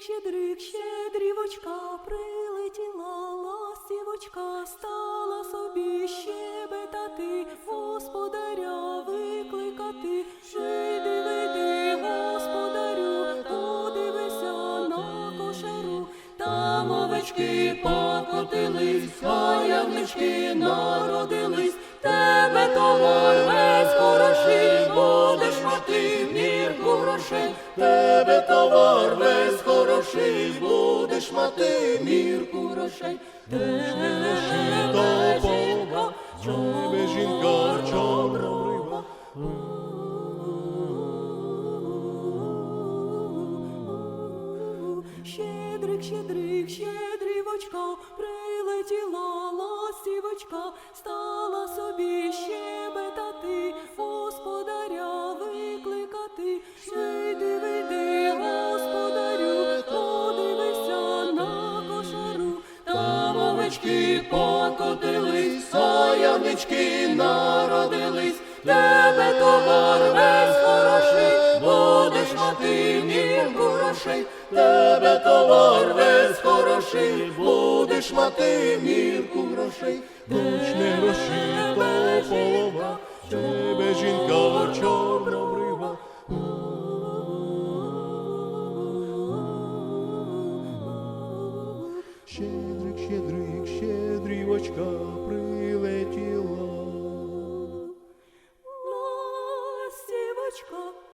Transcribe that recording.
щедрик, щедрівочка, прилетіла ластівочка, стала собі щебетати, господаря викликати. Жиди, веди, господарю, подивися на кошару. Там овечки покотились, а ягнички народились. Тебе товар весь хороший, будеш мати мірку грошей. Тебе товар весь мати мірку грошей. Тебе жінка, Тебе жінка чорнобрива. Щедрик, щедрик, щедрівочка, прилетіла ластівочка, стала собі щебетати, господаря викликати. Там овечки покотились, а народились. Тебе товар весь хороший, будеш мати мірку грошей. Тебе товар весь хороший, будеш мати мірку грошей. Точне розшито полова, тебе жінка Щедрик, щедрик, щедрівочка прилетіла. Ластівочка